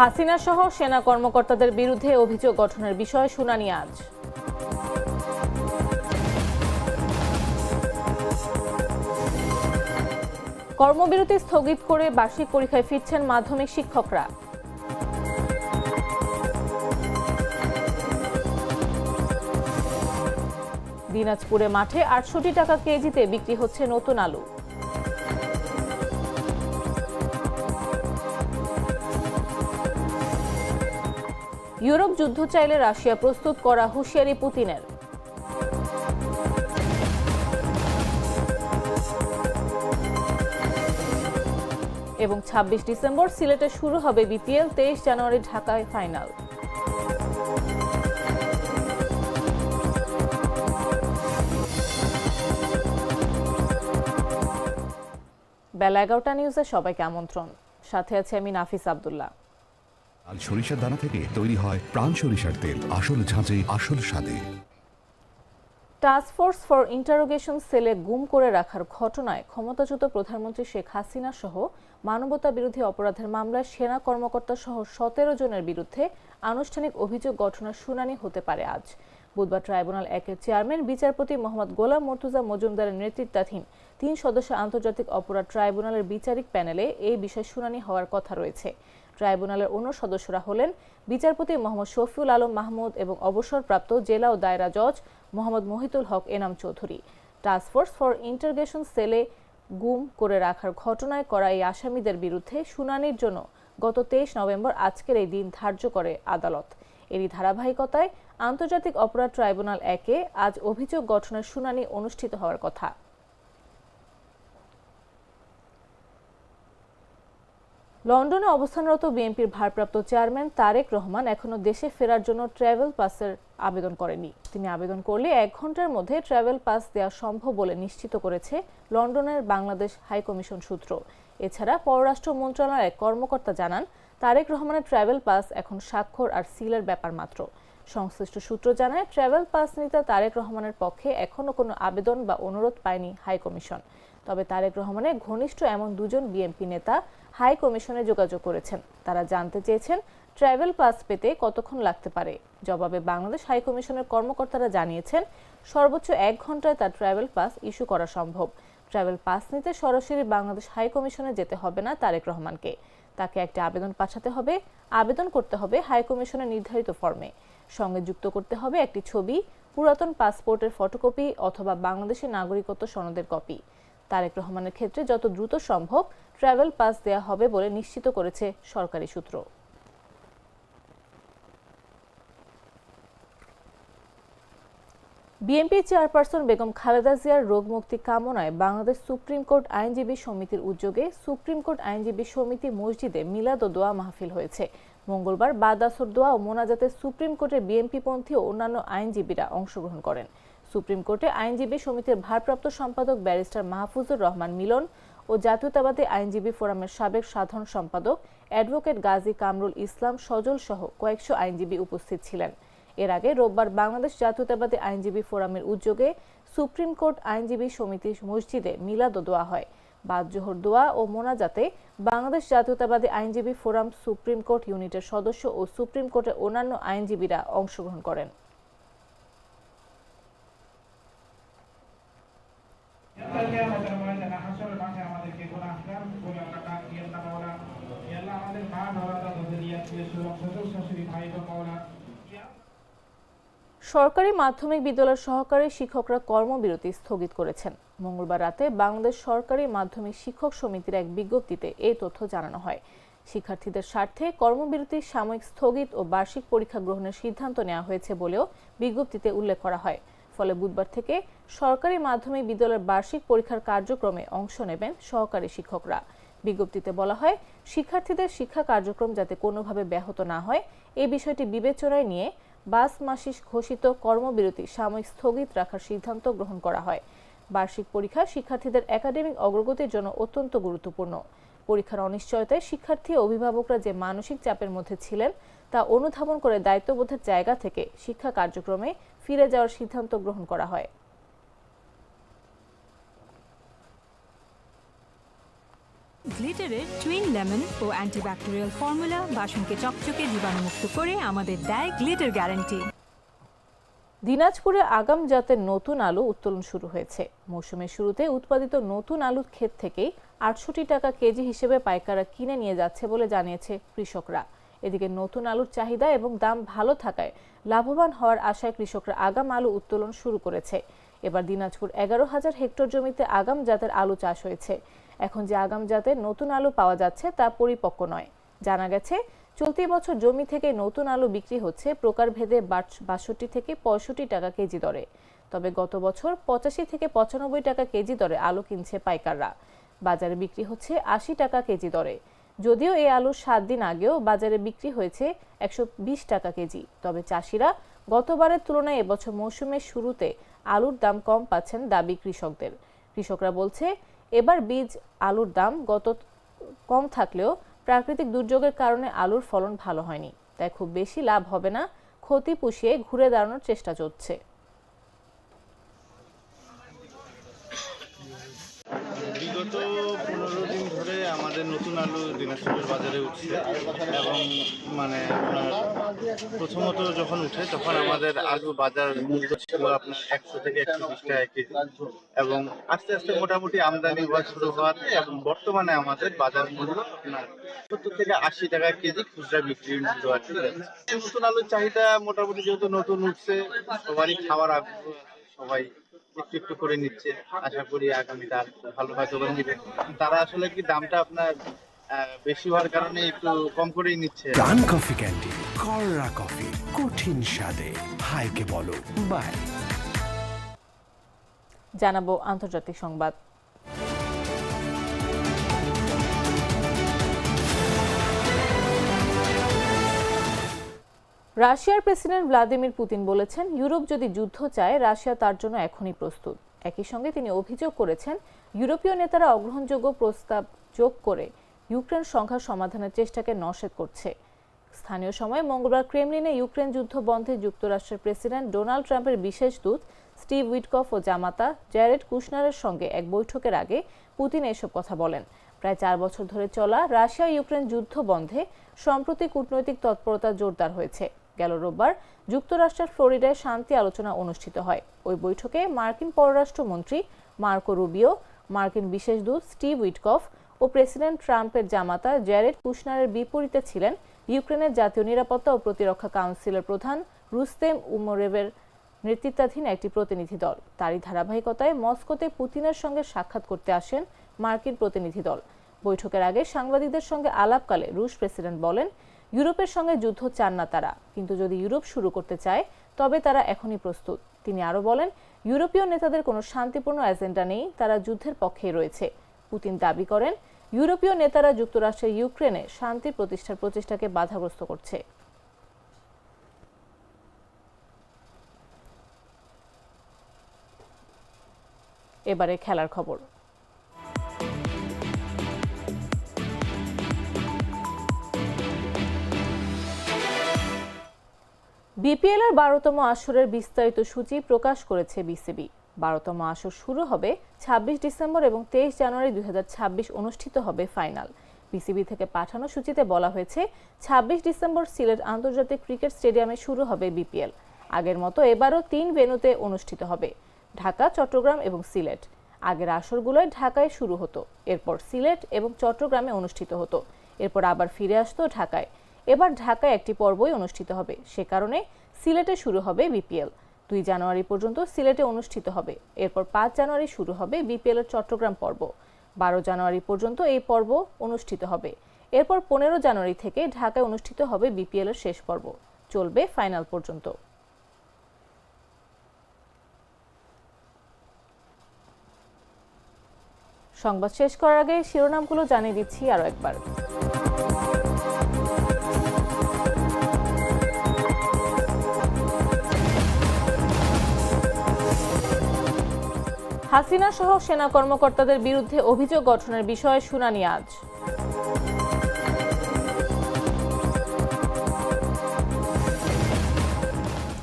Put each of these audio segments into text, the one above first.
হাসিনা সহ সেনা কর্মকর্তাদের বিরুদ্ধে অভিযোগ গঠনের বিষয়ে শুনানি আজ। কর্মবিরতি স্থগিত করে বার্ষিক পরীক্ষায় ফিরছেন মাধ্যমিক শিক্ষকরা। দিনাজপুরে মাঠে আটষট্টি টাকা কেজিতে বিক্রি হচ্ছে নতুন আলু। ইউরোপ যুদ্ধ চাইলে রাশিয়া প্রস্তুত করা হুঁশিয়ারি পুতিনের। এবং ২৬ ডিসেম্বর সিলেটে শুরু হবে বিপিএল, তেইশ জানুয়ারি ঢাকায় ফাইনাল। বেলা এগারোটা নিউজে সবাইকে আমন্ত্রণ। সাথে আছে আমি নাফিস আবদুল্লাহ। সরিষার দানা থেকে তৈরি হয় প্রাণ সরিষার তেল। আসল আসল স্বাদে। টাস্কফোর্স ফর ইন্টারোগেশন সেলে গুম করে রাখার ঘটনায় ক্ষমতাচ্যুত প্রধানমন্ত্রী শেখ হাসিনা সহ মানবতা বিরোধী অপরাধের মামলায় সেনা কর্মকর্তা সহ সতেরো জনের বিরুদ্ধে আনুষ্ঠানিক অভিযোগ গঠনের শুনানি হতে পারে আজ। বুধবার ট্রাইব্যুনাল একের চেয়ারম্যান, বিচারপতি মোহাম্মদ গোলাম মর্তুজা মজুমদারের নেতৃত্বাধীন তিন সদস্য আন্তর্জাতিক অপরাধ ট্রাইব্যুনালের বিচারিক প্যানেলে এই বিষয়ে শুনানি হওয়ার কথা রয়েছে। ট্রাইব্যুনালের অন্য সদস্যরা হলেন বিচারপতি মোহাম্মদ শফিউল আলম মাহমুদ এবং অবসরপ্রাপ্ত জেলা ও দায়রা জজ Mohammad Mohitul Haque Enam Chowdhury. Task force for interrogation সেলে গুম করে রাখার ঘটনায় করা এই আসামিদের বিরুদ্ধে শুনানির জন্য গত তেইশ নভেম্বর আজকের এই দিন ধার্য করে আদালত। এরই ধারাবাহিকতায় আন্তর্জাতিক অপরাধ ট্রাইব্যুনাল একে আজ অভিযোগ গঠনের শুনানি অনুষ্ঠিত হওয়ার কথা। লন্ডনে অবস্থানরত বিএনপির ভারপ্রাপ্ত চেয়ারম্যান তারেক রহমান এখনও দেশে ফেরার জন্য ট্রাভেল পাসের আবেদন করেনি তিনি আবেদন করলে এক ঘণ্টার মধ্যে ট্রাভেল পাস দেওয়া সম্ভব বলে নিশ্চিত করেছে লন্ডনের বাংলাদেশ হাইকমিশন সূত্র। এছাড়া পররাষ্ট্র মন্ত্রণালয়ের কর্মকর্তা জানান, তারেক রহমানের ট্রাভেল পাস এখন স্বাক্ষর আর সিলের ব্যাপার মাত্র। সংশ্লিষ্ট সূত্র জানায়, ট্রাভেল পাস নিতে তারেক রহমানের পক্ষে এখনও কোনো আবেদন বা অনুরোধ পায়নি হাইকমিশন তবে তারেক রহমানের ঘনিষ্ঠ এমন দুজন বিএনপি নেতা হাই কমিশনে যোগাযোগ করেছেন। তারা জানতে চেয়েছেন, ট্রাভেল পাস পেতে কতক্ষণ লাগতে পারে? জবাবে বাংলাদেশ হাই কমিশনের কর্মকর্তারা জানিয়েছেন, সর্বোচ্চ এক ঘন্টায় তার ট্রাভেল পাস ইস্যু করা সম্ভব। ট্রাভেল পাস নিতে সরাসরি বাংলাদেশ হাই কমিশনে যেতে হবে না তারেক রহমানকে। তাকে একটি আবেদন পাঠাতে হবে। আবেদন করতে হবে হাইকমিশনের নির্ধারিত ফর্মে। সঙ্গে যুক্ত করতে হবে একটি ছবি, পুরাতন পাসপোর্টের ফটোকপি অথবা বাংলাদেশের নাগরিকত্ব সনদের কপি। তারেক রহমানের ক্ষেত্রে যত দ্রুত সম্ভব ট্রাভেল পাস দেয়া হবে বলে নিশ্চিত করেছে সরকারি সূত্র। বিএনপি চেয়ারপারসন বেগম খালেদা জিয়ার রোগ রোগমুক্তি কামনায় বাংলাদেশ সুপ্রিম কোর্ট আইনজীবী সমিতির উদ্যোগে সুপ্রিম কোর্ট আইনজীবী সমিতি মসজিদে মিলাদ ও দোয়া মাহফিল হয়েছে। মঙ্গলবার বাদ আসর দোয়া ও মোনাজাতে সুপ্রিম কোর্টের বিএনপিপন্থী ও অন্যান্য আইনজীবীরা অংশগ্রহণ করেন। সুপ্রিম কোর্টে আইনজীবী সমিতির ভারপ্রাপ্ত সম্পাদক ব্যারিস্টার মাহফুজুর রহমান মিলন ও জাতীয়তাবাদী আইনজীবী ফোরামের সাবেক সাধারণ সম্পাদক অ্যাডভোকেট গাজী কামরুল ইসলাম সজল সহ কয়েকশো আইনজীবী উপস্থিত ছিলেন। এর আগে রোববার বাংলাদেশ জাতীয়তাবাদী আইনজীবী ফোরামের উদ্যোগে সুপ্রিম কোর্ট আইনজীবী সমিতির মসজিদে মিলাদ দোয়া হয়। বাদ জোহর দোয়া ও মোনাজাতে বাংলাদেশ জাতীয়তাবাদী আইনজীবী ফোরাম সুপ্রিম কোর্ট ইউনিটের সদস্য ও সুপ্রিম কোর্টের অন্যান্য আইনজীবীরা অংশগ্রহণ করেন। সরকারি মাধ্যমিক বিদ্যালয়ের সহকারী শিক্ষকরা কর্মবিরতি স্থগিত করেছেন। মঙ্গলবার রাতে বাংলাদেশ সরকারি মাধ্যমিক শিক্ষক সমিতির এক বিজ্ঞপ্তিতে এই তথ্য জানানো হয়। শিক্ষার্থীদের স্বার্থে কর্মবিরতি সাময়িক স্থগিত ও বার্ষিক পরীক্ষা গ্রহণের সিদ্ধান্ত নেওয়া হয়েছে বলেও বিজ্ঞপ্তিতে উল্লেখ করা হয়। ফলে বুধবার থেকে সরকারি মাধ্যমিক বিদ্যালয়ের বার্ষিক পরীক্ষার কার্যক্রমে অংশ নেবেন সহকারী শিক্ষকরা। বিজ্ঞপ্তিতে বলা হয়, শিক্ষার্থীদের শিক্ষা কার্যক্রম যাতে কোনোভাবে ব্যাহত না হয় এই বিষয়টি বিবেচনায় নিয়ে বাস মাসিস ঘোষিত কর্মবিরতি সাময়িক স্থগিত রাখার সিদ্ধান্ত গ্রহণ করা হয়। বার্ষিক পরীক্ষা শিক্ষার্থীদের একাডেমিক অগ্রগতির জন্য অত্যন্ত গুরুত্বপূর্ণ। পরীক্ষার অনিশ্চয়তায় শিক্ষার্থী অভিভাবকরা যে মানসিক চাপের মধ্যে ছিলেন, তা অনুধাবন করে দায়িত্ববোধের জায়গা থেকে শিক্ষা কার্যক্রমে ফিরে যাওয়ার সিদ্ধান্ত গ্রহণ করা হয়। গ্লিটার লিটারের টুইন লেমন ও অ্যান্টিব্যাকটেরিয়াল ফর্মুলা বাসনকে চকচকে জীবাণুমুক্ত করে আমাদের দেয় গ্লিটার গ্যারান্টি দিনাজপুরে আগাম জাতের নতুন আলু উত্তোলন শুরু হয়েছে। মৌসুমের শুরুতে উৎপাদিত নতুন আলুর ক্ষেত থেকেই আটষট্টি টাকা কেজি হিসেবে পাইকাররা কিনে নিয়ে যাচ্ছে বলে জানিয়েছে কৃষকরা। এদিকে নতুন আলুর চাহিদা এবং দাম ভালো থাকায় লাভবান হওয়ার আশায় কৃষকরা আগাম আলু উত্তোলন শুরু করেছে। এবার দিনাজপুর এগারো হাজার হেক্টর জমিতে আগাম জাতের আলু চাষ হয়েছে। এখন যে আগাম জাতের নতুন আলু পাওয়া যাচ্ছে তা পরিপক্ক নয়। জানা গেছে, চলতি বছর জমি থেকে নতুন আলু বিক্রি হচ্ছে প্রকারভেদে বাষট্টি থেকে পঁয়ষট্টি টাকা কেজি দরে। তবে গত বছর পঁচাশি থেকে পঁচানব্বই টাকা কেজি দরে আলু কিনছে পাইকাররা। বাজারে বিক্রি হচ্ছে আশি টাকা কেজি দরে। যদিও এই আলু সাত দিন আগেও বাজারে বিক্রি হয়েছে একশো বিশ টাকা কেজি। তবে চাষিরা গতবারের তুলনায় এবছর মৌসুমের শুরুতে আলুর দাম কম পাচ্ছেন দাবি কৃষকদের। কৃষকরা বলছে এবার বীজ, আলুর দাম গত কম থাকলেও প্রাকৃতিক দুর্যোগের কারণে আলুর ফলন ভালো হয়নি, তাই খুব বেশি লাভ হবে না, ক্ষতি পুষিয়ে ঘুরে দাঁড়ানোর চেষ্টা চলছে। বিগত আমাদের নতুন আলু দিনাজপুরের বাজারে উঠছে। এবং মানে প্রথমত যখন উঠে, তখন আমাদের আলু বাজার মূল্য ছিল আপনার একশো থেকে একশো বিশ টাকা কেজি। এবং আস্তে আস্তে মোটামুটি আমদানি হওয়া শুরু হওয়াতে এবং বর্তমানে আমাদের বাজার মূল্য আপনার সত্তর থেকে আশি টাকা কেজি খুচরা বিক্রির মূল্য আর কি। নতুন আলুর চাহিদা মোটামুটি যেহেতু নতুন উঠছে, সবারই খাওয়ার আগ্রহ, সবাই একটু একটু করে নিচ্ছে। আশা করি আগামীতে আর ভালো হয়তো বা নিবে। তারা আসলে কি দামটা আপনার বেশি হওয়ার কারণে একটু কম করেই নিচ্ছে? ডান কফি ক্যান্ডি কররা কফি কঠিন স্বাদে। হাইকে বলো বাই। জানাব আন্তর্জাতিক সংবাদ। রাশিয়ার প্রেসিডেন্ট ভ্লাদিমির পুতিন বলেছেন, ইউরোপ যদি যুদ্ধ চায়, রাশিয়া তার জন্য এখনই প্রস্তুত। একই সঙ্গে তিনি অভিযোগ করেছেন, ইউরোপীয় নেতারা অগ্রহণযোগ্য প্রস্তাব যোগ করে ইউক্রেন সংঘাত সমাধানের চেষ্টাকে নস্যাৎ করছে। স্থানীয় সময় মঙ্গলবার ক্রেমলিনে ইউক্রেন যুদ্ধ বন্ধে যুক্তরাষ্ট্রের প্রেসিডেন্ট ডোনাল্ড ট্রাম্পের বিশেষ দূত, স্টিভ উইটকফ ও জামাতা জ্যারেড কুশনারের সঙ্গে এক বৈঠকের আগে পুতিন এসব কথা বলেন। প্রায় চার বছর ধরে চলা রাশিয়া ইউক্রেন যুদ্ধ বন্ধে সম্প্রতি কূটনৈতিক তৎপরতা জোরদার হয়েছে। গেল রোববার যুক্তরাষ্ট্রের ফ্লোরিডায় শান্তি আলোচনা অনুষ্ঠিত হয়। ওই বৈঠকে মার্কিন পররাষ্ট্রমন্ত্রী মার্কো রুবিও, মার্কিন বিশেষ দূত স্টিভ উইটকফ ও প্রেসিডেন্ট ট্রাম্পের জামাতা জ্যারেড কুশনারের বিপরীতে ছিলেন ইউক্রেনের জাতীয় নিরাপত্তা ও প্রতিরক্ষা কাউন্সিলের প্রধান রুস্তেম উমরেভের নেতৃত্বাধীন একটি প্রতিনিধি দল। তারই ধারাবাহিকতায় মস্কোতে পুতিনের সঙ্গে সাক্ষাৎ করতে আসেন মার্কিন প্রতিনিধি দল। বৈঠকের আগে সাংবাদিকদের সঙ্গে আলাপকালে রুশ প্রেসিডেন্ট বলেন ইউরোপের সঙ্গে যুদ্ধ চান না তারা। কিন্তু যদি ইউরোপ শুরু করতে চায়, তবে তারা এখনই প্রস্তুত। তিনি আরও বলেন, ইউরোপীয় নেতাদের কোনো শান্তিপূর্ণ এজেন্ডা নেই, তারা যুদ্ধের পক্ষেই রয়েছে। পুতিন দাবি করেন, ইউরোপীয় নেতারা যুক্তরাষ্ট্রের ইউক্রেনে শান্তি প্রতিষ্ঠার প্রচেষ্টাকে বাধাগ্রস্ত করছে। এবারে খেলার খবর। বিপিএল এর বারোতম আসরের বিস্তারিত সূচি প্রকাশ করেছে বিসিবি। বারোতম আসর শুরু হবে ২৬ ডিসেম্বর এবং তেইশ জানুয়ারি দুই অনুষ্ঠিত হবে ফাইনাল। বিসিবি থেকে পাঠানো সূচিতে বলা হয়েছে ২৬ ডিসেম্বর সিলেট আন্তর্জাতিক ক্রিকেট স্টেডিয়ামে শুরু হবে বিপিএল। আগের মতো এবারও তিন ভেন্যুতে অনুষ্ঠিত হবে, ঢাকা, চট্টগ্রাম এবং সিলেট। আগের আসরগুলোয় ঢাকায় শুরু হতো, এরপর সিলেট এবং চট্টগ্রামে অনুষ্ঠিত হতো। এরপর আবার ফিরে আসতো ঢাকায়। এবার ঢাকায় একটি পর্বই অনুষ্ঠিত হবে। সে কারণে সিলেটে শুরু হবে বিপিএল। দুই জানুয়ারি পর্যন্ত সিলেটে অনুষ্ঠিত হবে। এরপর পাঁচ জানুয়ারি শুরু হবে বিপিএল এর চট্টগ্রাম পর্ব। বারো জানুয়ারি পর্যন্ত এই পর্ব অনুষ্ঠিত হবে। এরপর পনেরো জানুয়ারি থেকে ঢাকায় অনুষ্ঠিত হবে বিপিএল এর শেষ পর্ব। চলবে ফাইনাল পর্যন্ত। সংবাদ শেষ করার আগে শিরোনামগুলো জানিয়ে দিচ্ছি আরও একবার। হাসিনা সহ সেনা কর্মকর্তাদের বিরুদ্ধে অভিযোগ গঠনের বিষয়ে শুনানি আজ।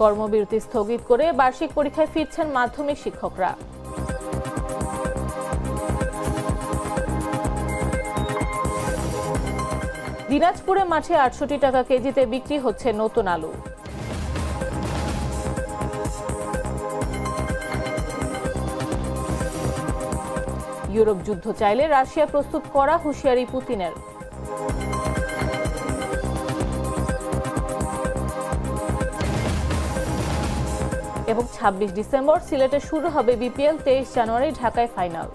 কর্মবিরতি স্থগিত করে বার্ষিক পরীক্ষায় ফিরছেন মাধ্যমিক শিক্ষকরা। দিনাজপুরে মাঠে আটষট্টি টাকা কেজিতে বিক্রি হচ্ছে নতুন আলু। ইউরোপ যুদ্ধ চাইলে রাশিয়া প্রস্তুত করা হুঁশিয়ারি পুতিনের। এবং ছাব্বিশ ডিসেম্বর সিলেটে শুরু হবে বিপিএল তেইশ জানুয়ারি ঢাকায় ফাইনাল।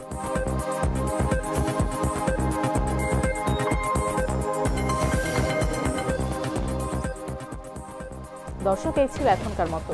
দর্শক, এই ছিল এখনকার মতো।